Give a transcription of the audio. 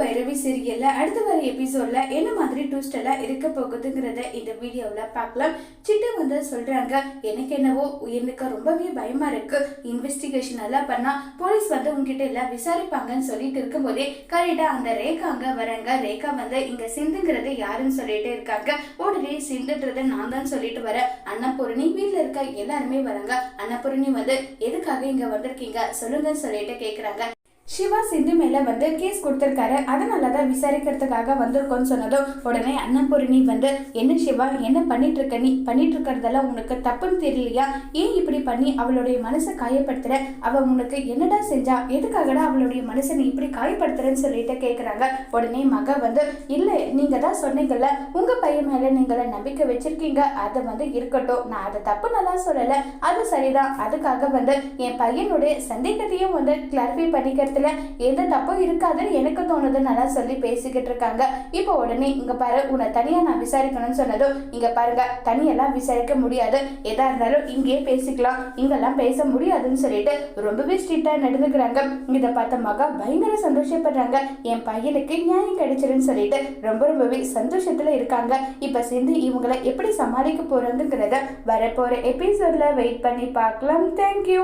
பைரவி சீரியல்ல அடுத்த வர எபிசோட்ல என்ன மாதிரி ட்விஸ்ட் எல்லாம் இருக்க போகுதுங்கிறத இந்த வீடியோவில் பார்க்கலாம். சிட்டு வந்து சொல்றாங்க எனக்கு என்னவோ எனக்கு ரொம்பவே பயமா இருக்கு. இன்வெஸ்டிகேஷன் எல்லாம் பண்ணா போலீஸ் வந்து உங்ககிட்ட எல்லாம் விசாரிப்பாங்கன்னு சொல்லிட்டு இருக்கும்போதே கரெக்டா அந்த ரேகா அங்க வராங்க. ரேகா வந்து இங்க சிந்துங்கிறது யாருன்னு சொல்லிட்டு இருக்காங்க. உடனே சிந்துன்றது நான் தான் சொல்லிட்டு வர அன்னபூரணி வீட்டில் இருக்க எல்லாருமே வராங்க. அன்னபூரணி வந்து எதுக்காக இங்க வந்திருக்கீங்க? சொல்லுங்கன்னு சொல்லிட்டு கேக்குறாங்க. சிவா சிந்து மேல வந்து கேஸ் கொடுத்துருக்காரு. அதனால தான் விசாரிக்கிறதுக்காக வந்திருக்கோன்னு சொன்னதும் உடனே அன்னபூரணி வந்து என்ன சிவா என்ன பண்ணிட்டு இருக்க நீ? பண்ணிட்டு இருக்கிறதெல்லாம் உனக்கு தப்புன்னு தெரியலையா? ஏன் இப்படி பண்ணி அவளுடைய மனசை காயப்படுத்துற? அவ உனக்கு என்னடா செஞ்சா? எதுக்காகடா அவளுடைய மனசை நீ இப்படி காயப்படுத்துறன்னு சொல்லிட்டு கேட்குறாங்க உடனே மக வந்து இல்லை நீங்க தான் சொன்னீங்கல்ல உங்க பையன் மேல நீங்கள நம்பிக்கை வச்சிருக்கீங்க. அதை வந்து இருக்கட்டும். நான் அதை தப்பு நல்லா சொல்லல. அது சரிதான். அதுக்காக வந்து என் பையனுடைய சந்தேகத்தையும் வந்து கிளாரிஃபை விஷயத்துல எந்த தப்பும் இருக்காதுன்னு எனக்கு தோணுது நல்லா சொல்லி பேசிக்கிட்டு இருக்காங்க. இப்போ உடனே இங்க பாரு உன்னை தனியா நான் விசாரிக்கணும்னு சொன்னதும் இங்க பாருங்க தனியெல்லாம் விசாரிக்க முடியாது. எதா இருந்தாலும் இங்கேயே பேசிக்கலாம். இங்கெல்லாம் பேச முடியாதுன்னு சொல்லிட்டு ரொம்பவே ஸ்ட்ரிக்டா நடந்துக்கிறாங்க. இதை பார்த்த மகா பயங்கர சந்தோஷப்படுறாங்க. என் பையனுக்கு நியாயம் கிடைச்சிருன்னு சொல்லிட்டு ரொம்ப ரொம்பவே சந்தோஷத்துல இருக்காங்க. இப்ப சேர்ந்து இவங்களை எப்படி சமாளிக்க போறதுங்கிறத வரப்போற எபிசோட்ல வெயிட் பண்ணி பார்க்கலாம். தேங்க்யூ